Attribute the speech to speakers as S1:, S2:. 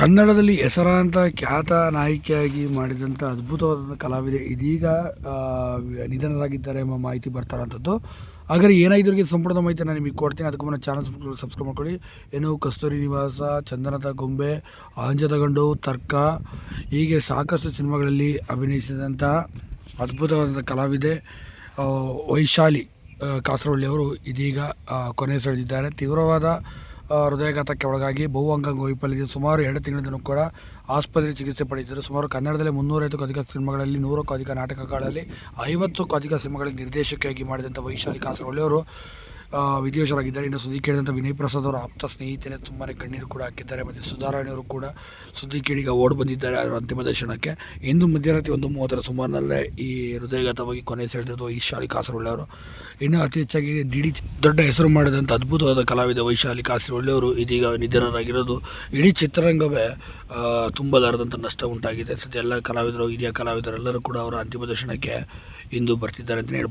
S1: ಕನ್ನಡದಲ್ಲಿ ಹೆಸರಾಂತ ಖ್ಯಾತ ನಾಯಕಿಯಾಗಿ ಮಾಡಿದಂಥ ಅದ್ಭುತವಾದಂಥ ಕಲಾವಿದೆ ಇದೀಗ ನಿಧನರಾಗಿದ್ದಾರೆ ಎಂಬ ಮಾಹಿತಿ ಬರ್ತಾರಂಥದ್ದು ಹಾಗಾದರೆ ಏನಾಗಿದ್ರಿಗೆ ಸಂಪೂರ್ಣ ಮಾಹಿತಿ ನಾನು ನಿಮಗೆ ಕೊಡ್ತೀನಿ. ಅದಕ್ಕೆ ಮುನ್ನ ಚಾನಲ್ ಸಬ್ಸ್ಕ್ರೈಬ್ ಮಾಡ್ಕೊಳ್ಳಿ. ಏನು ಕಸ್ತೂರಿ ನಿವಾಸ, ಚಂದನದ ಗೊಂಬೆ, ಆಂಜದ ಗಂಡು, ತರ್ಕ, ಹೀಗೆ ಸಾಕಷ್ಟು ಸಿನಿಮಾಗಳಲ್ಲಿ ಅಭಿನಯಿಸಿದಂಥ ಅದ್ಭುತವಾದಂಥ ಕಲಾವಿದೆ ವೈಶಾಲಿ ಕಾಸರವಳ್ಳಿಯವರು ಇದೀಗ ಕೊನೆ ಸೆಳೆದಿದ್ದಾರೆ. ತೀವ್ರವಾದ ಹೃದಯಾಘಾತಕ್ಕೆ ಒಳಗಾಗಿ ಬಹು ಅಂಗಾಂಗ ವೈಫಲ್ಯ ಸುಮಾರು ಎರಡು ತಿಂಗಳಿಂದಲೂ ಕೂಡ ಆಸ್ಪತ್ರೆ ಚಿಕಿತ್ಸೆ ಪಡೆಯುತ್ತಿದ್ದರು. ಸುಮಾರು ಕನ್ನಡದಲ್ಲಿ ಮುನ್ನೂರೈವತ್ತಕ್ಕೂ ಅಧಿಕ ಸಿನಿಮಾಗಳಲ್ಲಿ ನೂರಕ್ಕೂ ಅಧಿಕ ನಾಟಕಗಳಲ್ಲಿ ಐವತ್ತಕ್ಕೂ ಅಧಿಕ ಸಿನಿಮಾಗಳಿಗೆ ನಿರ್ದೇಶಕಿಯಾಗಿ ಮಾಡಿದಂಥ ವೈಶಾಲಿ ಕಾಸರೊಳ್ಳೆಯವರು ವಿಧಿವಶರಾಗಿದ್ದಾರೆ ಇನ್ನು ಸುದ್ದಿ ಕೇಳಿದಂಥ ವಿನಯ್ ಪ್ರಸಾದ್ ಅವರ ಆಪ್ತ ಸ್ನೇಹಿತನೇ ತುಂಬಾ ಕಣ್ಣೀರು ಕೂಡ ಹಾಕಿದ್ದಾರೆ. ಮತ್ತು ಸುಧಾರಾಣಿಯವರು ಕೂಡ ಸುದ್ದಿ ಕೇಳಿಗ ಓಡ್ ಬಂದಿದ್ದಾರೆ ಅವರ ಅಂತಿಮ ದರ್ಶನಕ್ಕೆ. ಇಂದು ಮಧ್ಯರಾತ್ರಿ ಒಂದು ಮೂವತ್ತರ ಸುಮಾರಿನಲ್ಲೇ ಈ ಹೃದಯಗತವಾಗಿ ಕೊನೆ ಸೆಳೆದಿರುವ ವೈಶಾಲಿ ಕಾಸರೊಳ್ಳೆ ಇನ್ನು ಅತಿ ಹೆಚ್ಚಾಗಿ ಡಿ ಡಿ ದೊಡ್ಡ ಹೆಸರು ಮಾಡಿದಂಥ ಅದ್ಭುತವಾದ ಕಲಾವಿದ ವೈಶಾಲಿ ಕಾಸರೊಳ್ಳೆ ಅವರು ಇದೀಗ ನಿಧನರಾಗಿರೋದು ಇಡೀ ಚಿತ್ರರಂಗವೇ ತುಂಬಲಾರದಂಥ ನಷ್ಟ ಉಂಟಾಗಿದೆ. ಸದ್ಯ ಎಲ್ಲ ಕಲಾವಿದರು, ಹಿರಿಯ ಕಲಾವಿದರೆಲ್ಲರೂ ಕೂಡ ಅವರ ಅಂತಿಮ ದರ್ಶನಕ್ಕೆ ಇಂದು ಬರ್ತಿದ್ದಾರೆ ಅಂತಲೇ ಹೇಳ್ಬೋದು